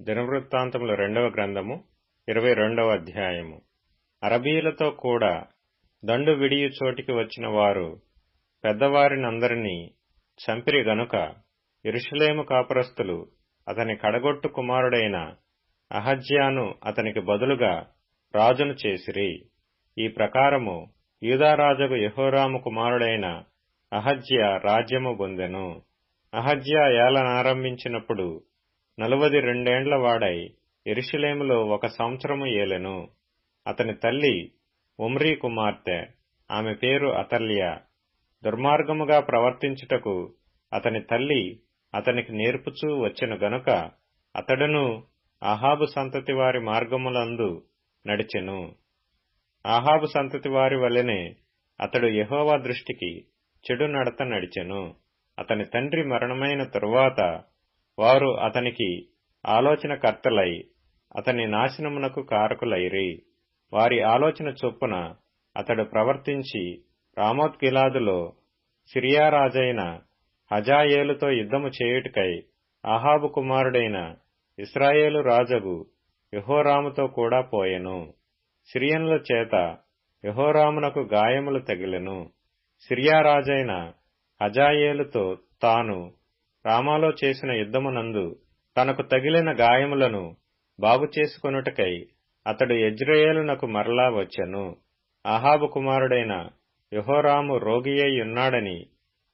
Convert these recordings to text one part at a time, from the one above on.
దినవృత్తాంతములు రెండవ గ్రంథము ఇరవై రెండవ అధ్యాయము. అరబీయులతో కూడా దండు విడియు చోటికి వచ్చిన వారు పెద్దవారినందరినీ చంపిరి గనుక ఇరుషులేము కాపురస్తులు అతని కడగొట్టు కుమారుడైన అహజ్యాను అతనికి బదులుగా రాజును చేసిరి. ఈ ప్రకారము యూదారాజుకు యహోరాము కుమారుడైన అహజ్య రాజ్యము పొందెను అహజ్య ఏలనారంభించినప్పుడు నలువది రెండేండ్ల వాడై ఎరుషలేములో ఒక సంవత్సరము ఏలెను. అతని తల్లి ఉమ్రీ కుమార్తె ఆమె పేరు అతల్య. దుర్మార్గముగా ప్రవర్తించుటకు అతని తల్లి అతనికి నేర్పుచూ వచ్చెను గనుక అతడును ఆహాబు సంతతి వారి మార్గములందు నడిచెను. ఆహాబు సంతతి వారి వలెనే అతడు యహోవా దృష్టికి చెడు నడత నడిచెను. అతని తండ్రి మరణమైన తరువాత వారు అతనికి ఆలోచనకర్తలై అతని నాశనమునకు కారకులైరి. వారి ఆలోచన చొప్పున అతడు ప్రవర్తించి రామోత్గిలాదులో సిరియారాజైన హజాయేలుతో యుద్ధము చేయుటకై ఆహాబు కుమారుడైన ఇస్రాయేలు రాజగు యహోరాముతో కూడా పోయెను. సిరియన్ల చేత యహోరామునకు గాయములు తగిలెను. సిరియారాజైన హజాయేలుతో తాను రామాలో చేసిన యుద్ధమునందు తనకు తగిలిన గాయములను బాగు చేసుకొనుటకై అతడు యజ్రయేలునకు మరలా వచ్చెను. అహాబు కుమారుడైన యహోరాము రోగియై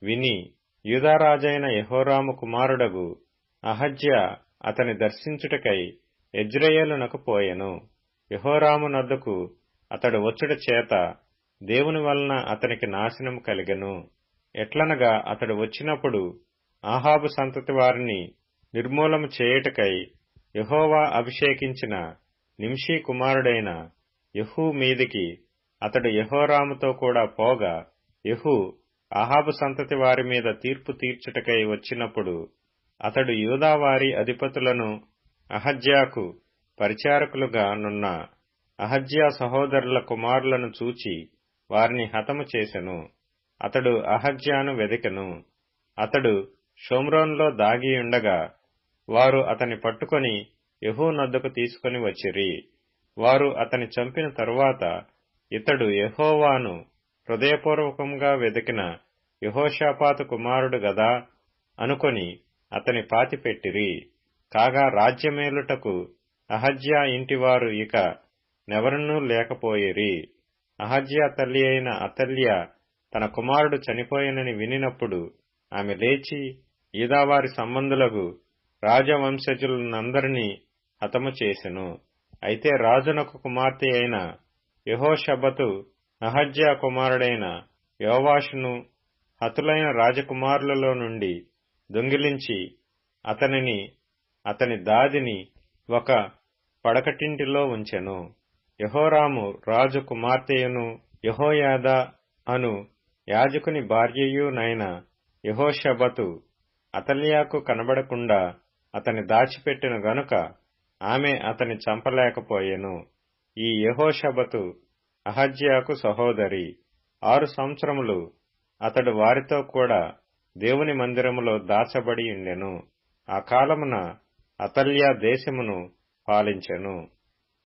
విని యూదారాజైన యహోరాము కుమారుడగు అహజ్య అతని దర్శించుటకై యజ్రయేలునకు పోయెను. యహోరాము నద్దకు అతడు వచ్చుట చేత దేవుని వలన అతనికి నాశనం కలిగెను. ఎట్లనగా అతడు వచ్చినప్పుడు ఆహాబు సంతతి వారిని నిర్మూలము చేయుటకై యహోవా అభిషేకించిన నింషీ కుమారుడైన యహూ మీదికి అతడు యహోరాముతో కూడా పోగా యహూ ఆహాబు సంతతి వారి మీద తీర్పు తీర్చుటకై వచ్చినప్పుడు అతడు యూదావారి అధిపతులను అహజ్యాకు పరిచారకులుగా నున్న అహజ్యా సహోదరుల కుమారులను చూచి వారిని హతము చేసెను. అతడు అహజ్యాను వెదకెను. అతడు షోమ్రోన్లో దాగియుండగా వారు అతని పట్టుకొని యహూ నద్దకు తీసుకుని వచ్చిరి. వారు అతని చంపిన తరువాత ఇతడు యహోవాను హృదయపూర్వకంగా వెదికిన యహోషాపాతు కుమారుడు గదా అనుకొని అతని పాతిపెట్టిరి కాగా రాజ్యమేలుటకు అహజ్యా ఇంటివారు ఇక నెవరనూ లేకపోయిరి. అహజ్యా తల్లి అయిన అతల్య తన కుమారుడు చనిపోయినని వినినప్పుడు ఆమె లేచి ఈదావారి సంబంధులకు రాజవంశజులనందరినీ హతము చేసెను. అయితే రాజునకు కుమార్తె అయిన యహోషబతు నహజ్యా కుమారుడైన యోవాషును హతులైన రాజకుమారులలో నుండి దొంగిలించి అతనిని అతని దాదిని ఒక పడకటింటిలో ఉంచెను. యహోరాము రాజు కుమార్తెయును యహోయాద అను యాజకుని భార్యయునైన యహోషబతు అతల్యాకు కనబడకుండా అతని దాచిపెట్టిన గనుక ఆమె అతని చంపలేకపోయెను. ఈ యహోషబతు అహజ్యాకు సహోదరి. ఆరు సంవత్సరములు అతడు వారితో కూడా దేవుని మందిరములో దాచబడి ఉండెను. ఆ కాలమున అతల్యా దేశమును పాలించెను.